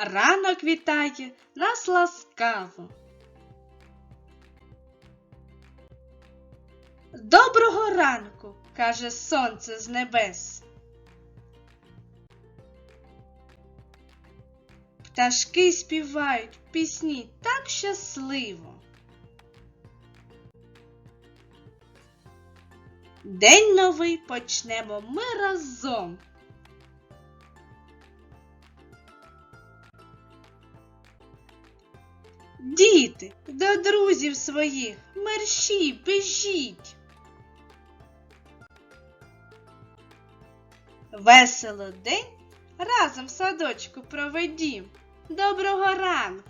ранок вітає нас ласкаво. Доброго ранку, каже сонце з небес. Пташки співають пісні так щасливо. День новий почнемо ми разом. Діти, до друзів своїх, мерщі, біжіть. Весело день разом в садочку проведім. Доброго ранку!